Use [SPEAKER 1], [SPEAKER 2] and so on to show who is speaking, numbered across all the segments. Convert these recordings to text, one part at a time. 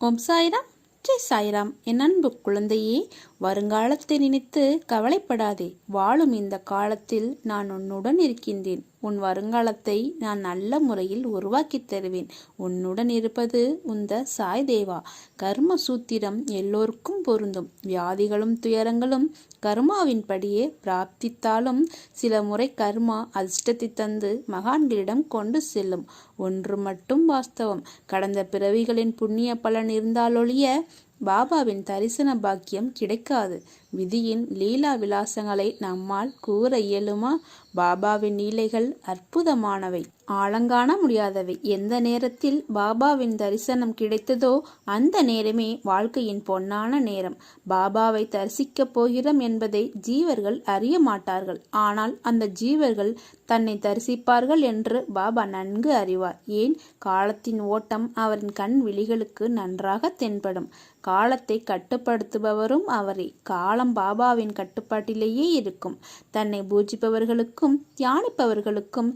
[SPEAKER 1] ஓம் சாய்ராம். ஜெய் சாய்ராம். என் அன்பு குழந்தையே வருங்காலத்தை நினைத்து கவலைப்படாதே. வாழும் இந்த காலத்தில் நான் உன்னுடன் இருக்கின்றேன். உன் வருங்காலத்தை நான் நல்ல முறையில் உருவாக்கித் தருவேன். உன்னுடன் இருப்பது உந்த சாய் தேவா. கர்ம சூத்திரம் எல்லோருக்கும் பொருந்தும். வியாதிகளும் துயரங்களும் கர்மாவின்படியே பிராப்தித்தாலும் சில முறை கர்மா அதிர்ஷ்டத்தை தந்து மகான்களிடம் கொண்டு செல்லும். ஒன்று மட்டும் வாஸ்தவம். கடந்த பிறவிகளின் புண்ணிய பலன் இருந்தாலொழிய பாபாவின் தரிசன பாக்கியம் கிடைக்காது. விதியின் லீலா விலாசங்களை நம்மால் கூற இயலுமா? பாபாவின் லீலைகள் அற்புதமானவை. ஆழங்காண முடியாதவை. எந்த நேரத்தில் பாபாவின் தரிசனம் கிடைத்ததோ அந்த நேரமே வாழ்க்கையின் பொன்னான நேரம். பாபாவை தரிசிக்கப் போகிறோம் என்பதை ஜீவர்கள் அறிய மாட்டார்கள். ஆனால் அந்த ஜீவர்கள் தன்னை தரிசிப்பார்கள் என்று பாபா நன்கு அறிவார். ஏன்? காலத்தின் ஓட்டம் அவரின் கண் விழிகளுக்கு நன்றாக தென்படும். காலத்தை கட்டுப்படுத்துபவரும் அவரே. காலம் பாபாவின் கட்டுப்பாட்டிலேயே இருக்கும். தன்னை பூஜிப்பவர்களுக்கும் தியானிப்பவர்களுக்கும்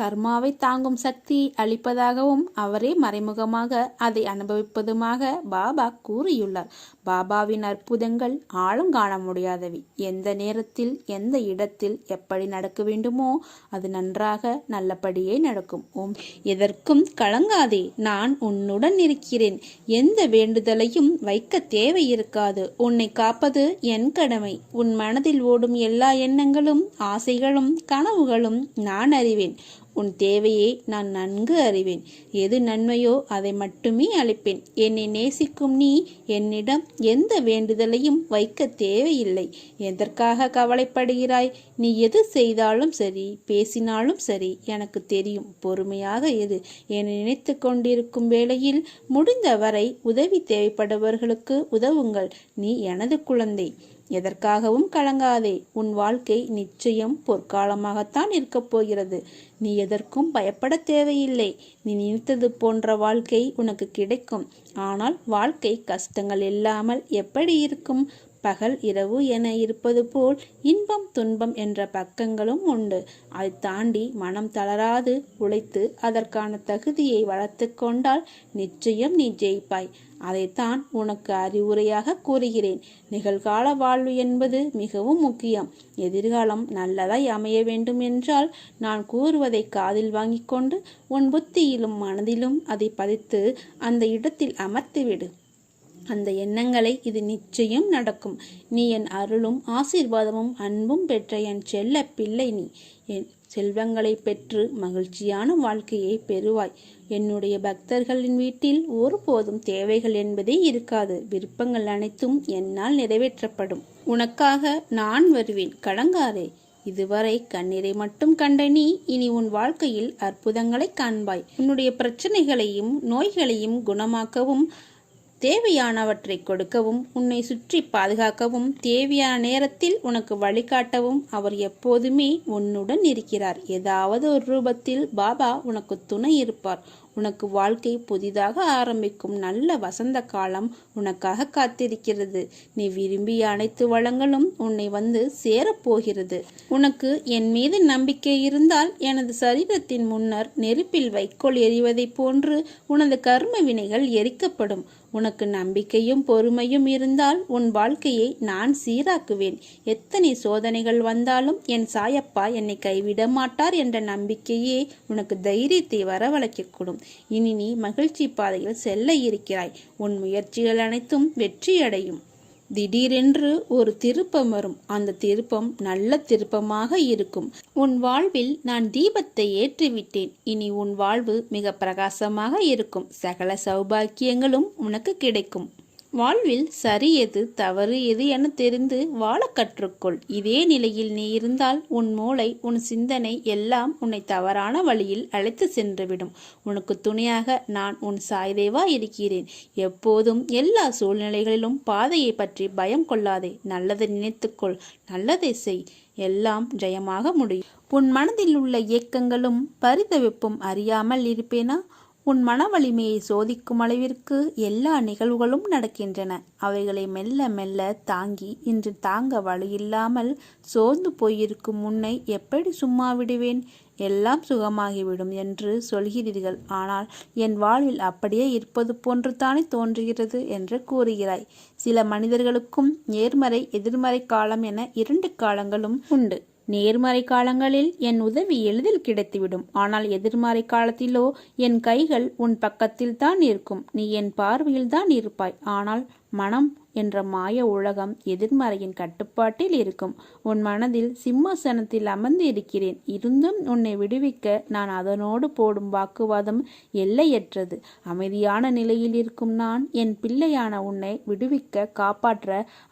[SPEAKER 1] கர்மாவை தாங்கும் சக்தி அளிப்பதாகவும் அவரே மறைமுகமாக அதை அனுபவிப்பதுமாக பாபா கூறியுள்ளார். பாபாவின் அற்புதங்கள் ஆழம் காண முடியாதவை. எந்த நேரத்தில் எந்த இடத்தில் எப்படி நடக்க வேண்டுமோ அது நன்றாக நல்லபடியே நடக்கும். ஓம். எதற்கும் கலங்காதே நான் உன்னுடன் இருக்கிறேன். எந்த வேண்டுதலையும் வைக்க தேவை இருக்காது உன்னை காப்பது என் கடமை. உன் மனதில் ஓடும் எல்லா எண்ணங்களும் ஆசைகளும் கனவுகளும் நான் அறிவேன். உன் தேவையை நான் நன்கு அறிவேன். எது நன்மையோ அதை மட்டுமே அளிப்பேன். என்னை நேசிக்கும் நீ என்னிடம் எந்த வேண்டுதலையும் வைக்க தேவையில்லை. எதற்காக கவலைப்படுகிறாய்? நீ எது செய்தாலும் சரி பேசினாலும் சரி எனக்கு தெரியும் பொறுமையாக இரு என்னை நினைத்து கொண்டிருக்கும் வேளையில் முடிந்தவரை உதவி தேவைப்படுபவர்களுக்கு உதவுங்கள். நீ எனது குழந்தை. எதற்காகவும் கலங்காதே. உன் வாழ்க்கை நிச்சயம் பொற்காலமாகத்தான் இருக்கப் போகிறது. நீ எதற்கும் பயப்பட தேவையில்லை. நீ நினைத்தது போன்ற வாழ்க்கை உனக்கு கிடைக்கும். ஆனால் வாழ்க்கை கஷ்டங்கள் இல்லாமல் எப்படி இருக்கும்? பகல் இரவு என இருப்பது போல் இன்பம் துன்பம் என்ற பக்கங்களும் உண்டு. அதை தாண்டி மனம் தளராது உழைத்து அதற்கான தகுதியை வளர்த்து கொண்டால் நிச்சயம் நீ ஜெயிப்பாய். அதைத்தான் உனக்கு அறிவுரையாக கூறுகிறேன். நிகழ்கால வாழ்வு என்பது மிகவும் முக்கியம். எதிர்காலம் நல்லதாய் அமைய வேண்டும் என்றால் நான் கூறுவதை காதில் வாங்கிக் கொண்டு உன் புத்தியிலும் மனதிலும் அதை பதித்து அந்த இடத்தில் அமர்த்திவிடு. அந்த எண்ணங்களை இது நிச்சயம் நடக்கும். நீ என் அருளும் ஆசீர்வாதமும் அன்பும் பெற்ற என் செல்ல பிள்ளை நீ. என் செல்வங்களை பெற்று மகிழ்ச்சியான வாழ்க்கையை பெறுவாய். என்னுடைய பக்தர்களின் வீட்டில் ஒருபோதும் தேவைகள் என்பதே இருக்காது. விருப்பங்கள் அனைத்தும் என்னால் நிறைவேற்றப்படும். உனக்காக நான் வருவேன். கடங்காரே இதுவரை கண்ணீரை மட்டும் கண்ட நீ இனி உன் வாழ்க்கையில் அற்புதங்களை காண்பாய். உன்னுடைய பிரச்சனைகளையும் நோய்களையும் குணமாக்கவும் தேவையானவற்றை கொடுக்கவும் உன்னை சுற்றி பாதுகாக்கவும் தேவையான நேரத்தில் உனக்கு வழிகாட்டவும் அவர் எப்போதுமே உன்னுடன் இருக்கிறார். ஏதாவது ஒரு ரூபத்தில் பாபா உனக்கு துணை இருப்பார். உனக்கு வாழ்க்கை புதிதாக ஆரம்பிக்கும் நல்ல வசந்த காலம் உனக்காக காத்திருக்கிறது. நீ விரும்பிய அனைத்து வளங்களும் உன்னை வந்து சேரப்போகிறது. உனக்கு என் மீது நம்பிக்கை இருந்தால் எனது சரீரத்தின் முன்னர் நெருப்பில் வைக்கோல் எறிவதைப் போன்று உனது கர்ம வினைகள் எரிக்கப்படும். உனக்கு நம்பிக்கையும் பொறுமையும் இருந்தால் உன் வாழ்க்கையை நான் சீராக்குவேன். எத்தனை சோதனைகள் வந்தாலும் என் சாயப்பா என்னை கைவிட மாட்டார் என்ற நம்பிக்கையே உனக்கு தைரியத்தை வரவழைக்கக்கூடும். இனி நீ மகிழ்ச்சி பாதையில் செல்ல இருக்கிறாய். உன் முயற்சிகள் அனைத்தும் வெற்றியடையும். திடீரென்று ஒரு திருப்பம் வரும். அந்த திருப்பம் நல்ல திருப்பமாக இருக்கும். உன் வாழ்வில் நான் தீபத்தை ஏற்றிவிட்டேன். இனி உன் வாழ்வு மிக பிரகாசமாக இருக்கும். சகல சௌபாக்கியங்களும் உனக்கு கிடைக்கும். வாழ்வில் சரி எது தவறு எது என தெரிந்து வாழ கற்றுக்கொள். இதே நிலையில் நீ இருந்தால் உன் மூளை உன் சிந்தனை எல்லாம் உன்னை தவறான வழியில் அழைத்து சென்றுவிடும். உனக்கு துணையாக நான் உன் சாய்தேவா இருக்கிறேன். எப்போதும் எல்லா சூழ்நிலைகளிலும் பாதையை பற்றி பயம் கொள்ளாதே. நல்லதை நினைத்துக்கொள் நல்லதை செய். எல்லாம் ஜெயமாக முடியும். உன் மனதில் உள்ள இயக்கங்களும் பரிதவிப்பும் அறியாமல் இருப்பேனா? உன் மன வலிமையை சோதிக்கும் அளவிற்கு எல்லா நிகழ்வுகளும் நடக்கின்றன. அவைகளை மெல்ல மெல்ல தாங்கி இன்று தாங்க வழியில்லாமல் சோர்ந்து போயிருக்கும் முன்னை எப்படி சும்மா விடுவேன்? எல்லாம் சுகமாகிவிடும் என்று சொல்கிறீர்கள். ஆனால் என் வாழ்வில் அப்படியே இருப்பது போன்று தானே தோன்றுகிறது என்று கூறுகிறாய். சில மனிதர்களுக்கும் நேர்மறை எதிர்மறை காலம் என இரண்டு காலங்களும் உண்டு. நேர்மறை காலங்களில் என் உதவி எளிதில் கிடைத்துவிடும். ஆனால் எதிர்மறை காலத்திலோ என் கைகள் உன் பக்கத்தில் தான் இருக்கும். நீ என் பார்வையில் தான் இருப்பாய். ஆனால் மனம் என்ற மாய உலகம் எதிர்மறையின் கட்டுப்பாட்டில் இருக்கும். உன் மனதில் சிம்மாசனத்தில் அமர்ந்து இருக்கிறேன் இருந்தும் உன்னை விடுவிக்க நான் அதனோடு போடும் வாக்குவாதம் எல்லையற்றது. அமைதியான நிலையில் இருக்கும் நான் என் பிள்ளையான உன்னை விடுவிக்க காப்பாற்ற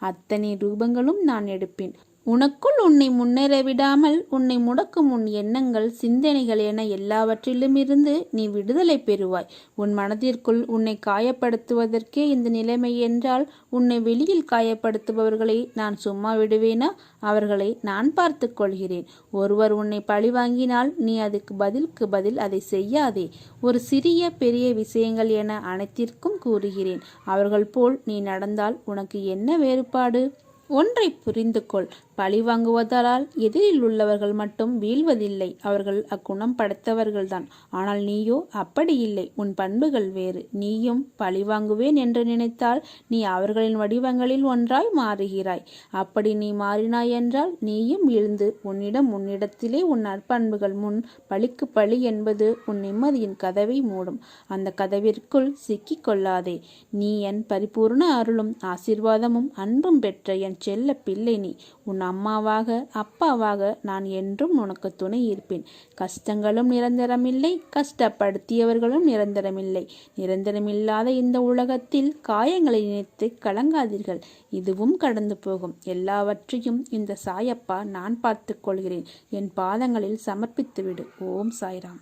[SPEAKER 1] அத்தனை ரூபங்களும் நான் எடுப்பேன். உனக்குள் உன்னை முன்னேற விடாமல் உன்னை முடக்கும் உன் எண்ணங்கள் சிந்தனைகள் என எல்லாவற்றிலும் இருந்து நீ விடுதலை பெறுவாய். உன் மனதிற்குள் உன்னை காயப்படுத்துவதற்கே இந்த நிலைமை என்றால் உன்னை வெளியில் காயப்படுத்துபவர்களை நான் சும்மா விடுவேனா? அவர்களை நான் பார்த்து கொள்கிறேன். ஒருவர் உன்னை பழிவாங்கினால் நீ அதுக்கு பதிலுக்கு பதில் அதை செய்யாதே. ஒரு சிறிய பெரிய விஷயங்கள் என அனைத்திற்கும் கூறுகிறேன். அவர்கள் போல் நீ நடந்தால் உனக்கு என்ன வேறுபாடு? ஒன்றை புரிந்து கொள் பழி வாங்குவதால் எதிரில் உள்ளவர்கள் மட்டும் வீழ்வதில்லை. அவர்கள் அக்குணம் படைத்தவர்கள்தான். ஆனால் நீயோ அப்படி இல்லை. உன் பண்புகள் வேறு. நீயும் பழி வாங்குவேன் என்று நினைத்தால் நீ அவர்களின் வடிவங்களில் ஒன்றாய் மாறுகிறாய். அப்படி நீ மாறினாய் என்றால் நீயும் எழுந்து உன்னிடம் உன்னிடத்திலே உன் நற்பண்புகள் முன் பழிக்கு பழி என்பது உன் நிம்மதியின் கதவை மூடும். அந்த கதவிற்குள் சிக்கிக் கொள்ளாதே. நீ என் பரிபூர்ண அருளும் ஆசிர்வாதமும் அன்பும் பெற்ற என் செல்ல பிள்ளை நீ. உன் அம்மாவாக அப்பாவாக நான் என்றும் உனக்கு துணை இருப்பேன். கஷ்டங்களும் நிரந்தரமில்லை கஷ்டப்படுத்தியவர்களும் நிரந்தரமில்லை. நிரந்தரமில்லாத இந்த உலகத்தில் காயங்களை நினைத்து கலங்காதீர்கள். இதுவும் கடந்து போகும். எல்லாவற்றையும் இந்த சாயப்பா நான் பார்த்துக் கொள்கிறேன். என் பாதங்களில் சமர்ப்பித்துவிடு. ஓம் சாய்ராம்.